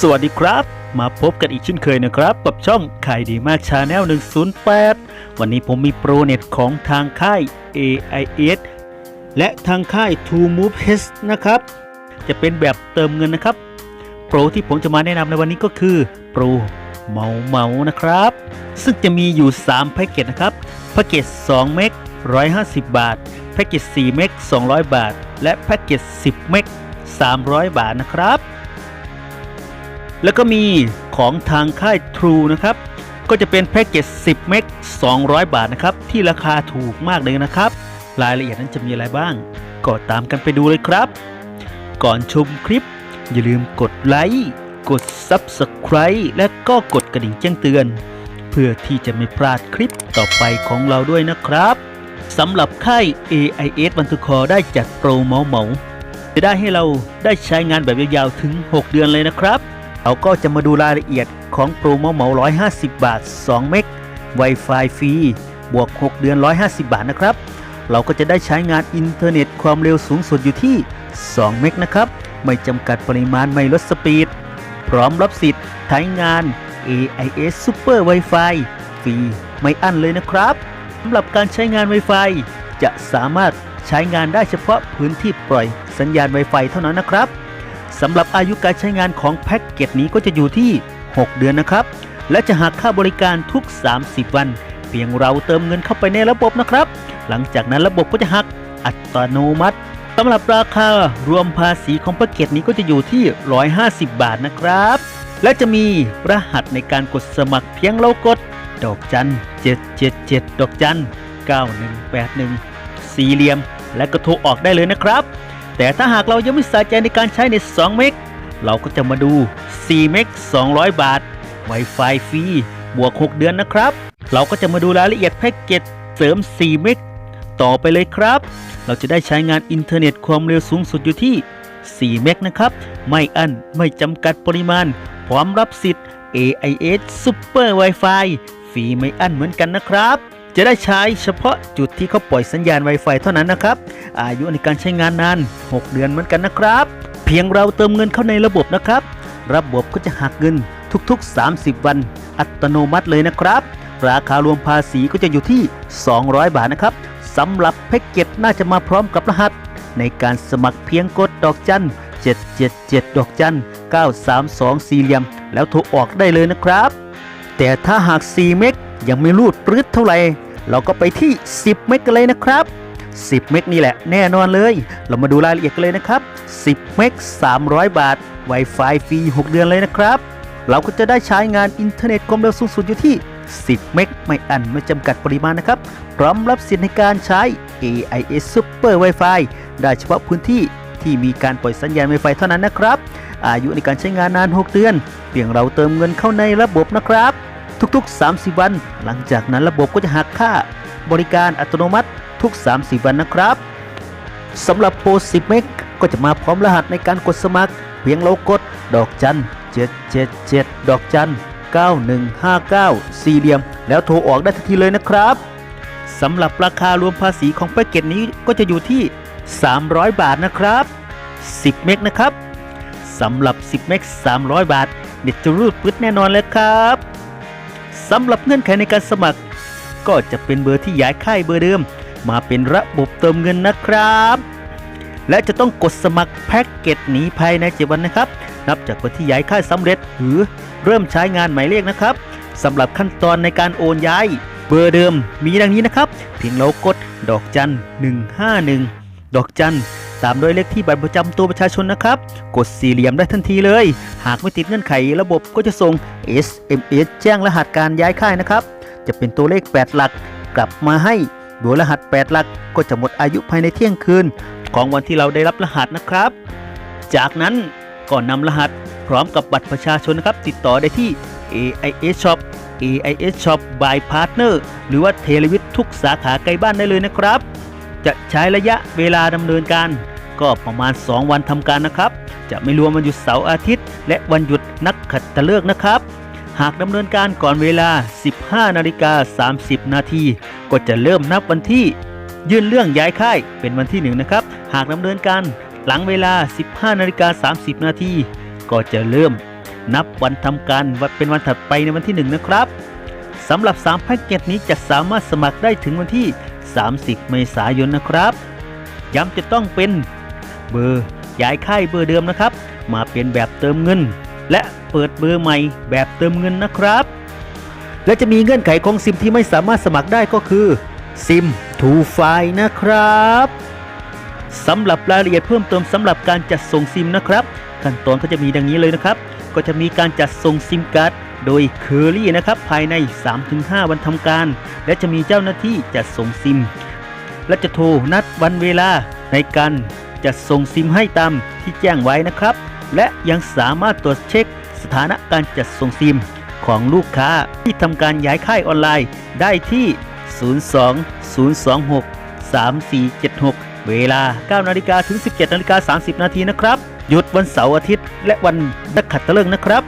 สวัสดีครับ มาพบกันอีกเช่นเคยนะครับ กับช่องขายดีมากชาแนล108 วันนี้ผมมีโปรเน็ตของทางค่าย AIS และทางค่าย True Move H นะครับ จะเป็นแบบเติมเงินนะครับ โปรที่ผมจะมาแนะนำในวันนี้ก็คือโปรเมาเมานะครับ ซึ่งจะมีอยู่ 3 แพ็กเกจนะครับ แพ็กเกจ 2 เมก 150 บาท แพ็กเกจ 4 เมก 200 บาท และแพ็กเกจ 10 เมก 300 บาทนะครับ แล้วก็มีของทางค่าย True นะครับ ก็จะเป็นแพ็กเกจ 10 เมก 200 บาทนะครับ ที่ราคาถูกมากเลยนะครับ รายละเอียดนั้นจะมีอะไรบ้าง ก็ตามกันไปดูเลยครับ ก่อนชมคลิป อย่าลืมกดไลค์ กด Subscribe และก็กดกระดิ่งแจ้งเตือน เพื่อที่จะไม่พลาดคลิปต่อไปของเราด้วยนะครับสำหรับค่าย AIS บันทุคอได้จัดโปรเมาเมาจะได้ให้เราได้ใช้งานแบบยาวๆถึง 6 เดือนเลยนะครับ เราก็จะมาดูรายละเอียดของโปรโมเหมา 150 บาท 2 เมก Wi-Fi ฟรี บวก 6 เดือน 150 บาทนะครับ เราก็จะได้ใช้งานอินเทอร์เน็ตความเร็วสูงสุดอยู่ที่ 2 เมกนะครับ ไม่จำกัดปริมาณไม่ลดสปีด พร้อมรับสิทธิ์ใช้งาน AIS Super Wi-Fi ฟรีไม่อั้นเลยนะครับสำหรับการใช้งาน Wi-Fi จะสามารถใช้งานได้เฉพาะพื้นที่ปล่อยสัญญาณ Wi-Fi เท่านั้นนะครับ สำหรับอายุการใช้งานของแพ็กเกจนี้ก็จะอยู่ที่ 6 เดือนนะครับ และจะหักค่าบริการทุก 30 วัน เพียงเราเติมเงินเข้าไปในระบบนะครับ หลังจากนั้นระบบก็จะหักอัตโนมัติสำหรับราคารวมภาษีของแพ็กเกจนี้ก็จะอยู่ที่ 150 บาทนะครับ และจะมีรหัสในการกดสมัครเพียงเรากด ดอกจัน 777 ดอกจัน 9181 สี่เหลี่ยม และก็โทรออกได้เลยนะครับ แต่ถ้าหากเรายังไม่สนใจในการใช้ใน 2 เมก เราก็จะมาดู 4 เมก 200 บาท Wi-Fi ฟรี บวก 6 เดือนนะครับ เราก็จะมาดูรายละเอียดแพ็กเกจเสริม 4 เมก ต่อไปเลยครับ เราจะได้ใช้งานอินเทอร์เน็ตความเร็วสูงสุดอยู่ที่ 4 เมกนะครับ ไม่อั้น ไม่จำกัดปริมาณ พร้อมรับสิทธิ์ AIS Super Wi-Fi ฟรีไม่อั้นเหมือนกันนะครับ จะได้ใช้เฉพาะจุดที่เขาปล่อยสัญญาณ Wi-Fi เท่านั้นนะครับ อายุในการใช้งานนาน 6 เดือนเหมือนกันนะครับ เพียงเราเติมเงินเข้าในระบบนะครับ ระบบก็จะหักเงินทุกๆ 30 วัน อัตโนมัติเลยนะครับ ราคารวมภาษีก็จะอยู่ที่ 200 บาทนะครับสำหรับแพ็กเกจน่าจะมาพร้อมกับรหัส ในการสมัครเพียงกดดอกจัน777 ดอกจัน932 สี่เหลี่ยม แล้วโทรออกได้เลยนะครับ แต่ถ้าหาก 4 เมกยังไม่รูดปรื้ดเท่าไหร่ เราก็ไปที่ 10 เมกกันเลยนะครับ 10 เมกนี่แหละแน่นอนเลย เรามาดูรายละเอียดกันเลยนะครับ 10 เมก300 บาท Wi-Fi ฟรี 6 เดือนเลยนะครับ เราก็จะได้ใช้งานอินเทอร์เน็ตความเร็วสูงสุดอยู่ที่ 10 เมกไม่อันไม่จำกัดปริมาณนะครับ พร้อมรับสิทธิ์ในการใช้ AIS Super Wi-Fi ได้เฉพาะพื้นที่ที่มีการปล่อยสัญญาณ Wi-Fi เท่านั้นนะครับ อายุในการใช้งานนาน 6 เดือน เพียงเราเติมเงินเข้าในระบบนะครับ ทุก ๆ 30 วัน หลังจากนั้นระบบก็จะหักค่าบริการอัตโนมัติทุก 30 วันนะครับสำหรับโปร10 เมกก็จะมาพร้อมรหัสในการกดสมัคร เพียงเรากด ดอกจัน 777 ดอกจัน 9159 สี่เหลี่ยม แล้วโทรออกได้ทันทีเลยนะครับสำหรับราคารวมภาษีของแพ็กเกจนี้ก็จะอยู่ที่ 300 บาทนะครับ 10 เมกนะครับสำหรับ 10 เมก300 บาท เด็ดจะรูดปึ๊ดแน่นอนเลยครับ สำหรับเงื่อนไขในการสมัคร ก็จะเป็นเบอร์ที่ย้ายค่ายเบอร์เดิม มาเป็นระบบเติมเงินนะครับ และจะต้องกดสมัครแพ็กเกจนี้ภายใน7วันนะครับ นับจากวันที่ย้ายค่ายสำเร็จ หรือเริ่มใช้งานหมายเลขนะครับสำหรับขั้นตอนในการโอนย้ายเบอร์เดิมมีดังนี้นะครับ เพียงเรากดดอกจัน 151 ดอกจัน ตามด้วยเลขที่บัตรประจำตัวประชาชนนะครับ กดสี่เหลี่ยมได้ทันทีเลย หากไม่ติดเงื่อนไขระบบก็จะส่ง SMS แจ้งรหัสการย้ายค่ายนะครับ จะเป็นตัวเลข 8 หลักกลับมาให้โดยรหัส 8 หลักก็จะหมดอายุภายในเที่ยงคืน ของวันที่เราได้รับรหัสนะครับ จากนั้นก็นำรหัสพร้อมกับบัตรประชาชนนะครับ ติดต่อได้ที่ AIS Shop AIS Shop by Partner หรือว่าเทเลวิททุกสาขาใกล้บ้านได้เลยนะครับ จะใช้ระยะเวลาดำเนินการ ก็ประมาณ 2 วันทำการนะครับ จะไม่รวมวันหยุดเสาร์อาทิตย์ และวันหยุดนักขัตฤกษ์นะครับ หากดำเนินการก่อนเวลา 15นาฬิกา30 นาที ก็จะเริ่มนับวันที่ยื่นเรื่องย้ายค่ายเป็นวันที่1นะครับ หากดำเนินการหลังเวลา 15นาฬิกา30 นาที ก็จะเริ่มนับวันทำการวันเป็นวันถัดไปในวันที่ 1 นะครับสำหรับ 3 แพ็กเกจนี้จะสามารถสมัครได้ถึงวันที่ 30 เมษายนนะครับ ย้ำจะต้องเป็น เบอร์ย้ายค่ายเบอร์เดิมนะครับ มาเป็นแบบเติมเงิน และเปิดเบอร์ใหม่แบบเติมเงินนะครับ และจะมีเงื่อนไขของซิมที่ไม่สามารถสมัครได้ก็คือซิมทูไฟนะครับสำหรับรายละเอียดเพิ่มเติมสำหรับการจัดส่งซิมนะครับขั้นตอนก็จะมีดังนี้เลยนะครับ ก็จะมีการจัดส่งซิมการ์ดโดยเคอรี่นะครับภายใน 3-5 วันทำการ และจะมีเจ้าหน้าที่จัดส่งซิม และจะโทรนัดวันเวลาในการ จัดส่งซิมให้ตามที่แจ้งไว้นะครับ และยังสามารถตรวจเช็คสถานะการจัดส่งซิมของลูกค้าที่ทำการย้ายค่ายออนไลน์ ได้ที่ 02 026 3476 เวลา 9 นาฬิกาถึง 17 นาฬิกา 30 นาทีนะครับ หยุดวันเสาร์อาทิตย์ และวันนักขัตฤกษ์นะครับ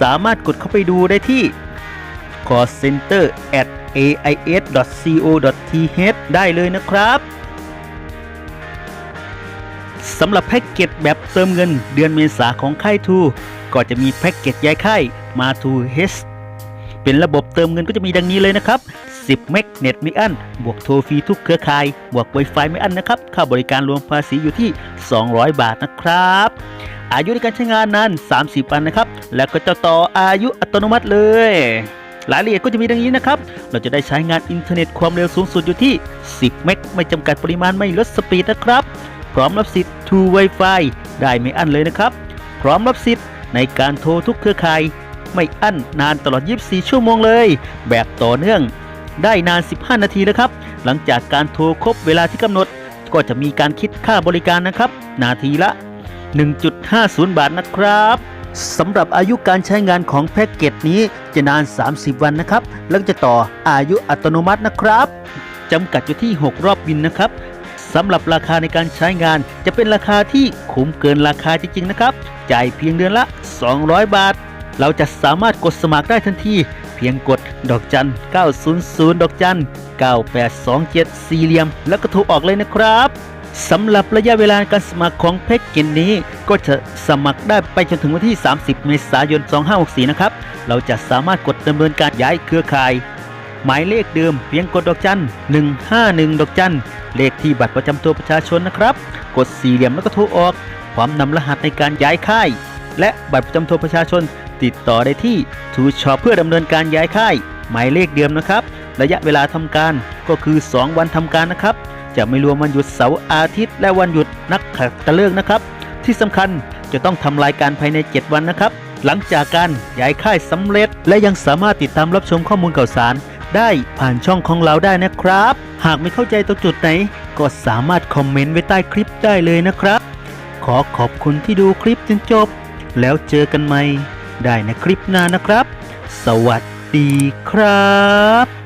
สามารถกดเข้าไปดูได้ที่ call center at ais.co.th ได้เลยนะครับำหรับแพ็กเกจแบบเติมเงินเดือนเมษาของค่ายทูก็จะมีแพ็กเกจย้ายค่ายมาทูเฮสเป็นระบบเติมเงินก็จะมีดังนี้เลยนะครับ 10 เมกเน็ตไม่อั้น บวกโทรฟรีทุกเครือข่าย บวก Wi-Fi ไม่อั้นนะครับ ค่าบริการรวมภาษีอยู่ที่ 200 บาทนะครับ อายุในการใช้งานนั้น30 วันนะครับ แล้วก็จะต่ออายุอัตโนมัติเลย รายละเอียดก็จะมีดังนี้นะครับ เราจะได้ใช้งานอินเทอร์เน็ตความเร็วสูงสุดอยู่ที่ 10 เมกไม่จำกัดปริมาณไม่ลดสปีดนะครับ พร้อมรับสิทธิ์ True Wi-Fi ได้ไม่อั้นเลยนะครับ พร้อมรับสิทธิ์ในการโทรทุกเครือข่าย ไม่อั้นนานตลอด 24 ชั่วโมงเลย แบบต่อเนื่อง ได้นาน 15 นาทีนะครับ หลังจากการโทรครบเวลาที่กำหนด ก็จะมีการคิดค่าบริการนะครับ นาทีละ 1.50 บาทนะครับสำหรับอายุการใช้งานของแพ็กเกจนี้จะนาน 30 วันนะครับ แล้วจะต่ออายุอัตโนมัตินะครับจำกัดอยู่ที่ 6 รอบบินนะครับ สำหรับราคาในการใช้งาน จะเป็นราคาที่คุ้มเกินราคาจริงๆนะครับ จ่ายเพียงเดือนละ 200 บาท เราจะสามารถกดสมัครได้ทันที เพียงกดดอกจัน 900 ดอกจัน 9827 สี่เหลี่ยม แล้วก็โทรออกเลยนะครับสำหรับระยะเวลาการสมัครของแพ็กเกจนี้ ก็จะสมัครได้ไปจนถึงวันที่ 30 เมษายน 2564 นะครับ เราจะสามารถกดดำเนินการย้ายเครือข่าย หมายเลขเดิมเพียงกดดอกจัน 151 ดอกจัน เลขที่บัตรประจำตัวประชาชนนะครับ กดสี่เหลี่ยมแล้วก็โทรออก พร้อมนำรหัสในการย้ายค่าย และบัตรประจำตัวประชาชน ติดต่อได้ที่ทูชอปเพื่อดำเนินการย้ายค่าย หมายเลขเดิมนะครับ ระยะเวลาทำการก็คือ 2 วันทำการนะครับ จะไม่รวมวันหยุดเสาร์อาทิตย์ และวันหยุดนักขัตฤกษ์นะครับ ที่สำคัญจะต้องทำรายการภายใน 7 วันนะครับหลังจากการย้ายค่ายสำเร็จและยังสามารถติดตามรับชมข้อมูลข่าวสาร ได้ผ่านช่องของเราได้นะครับ หากไม่เข้าใจตรงจุดไหน ก็สามารถคอมเมนต์ไว้ใต้คลิปได้เลยนะครับ ขอขอบคุณที่ดูคลิปจนจบ แล้วเจอกันใหม่ได้ในคลิปหน้านะครับ สวัสดีครับ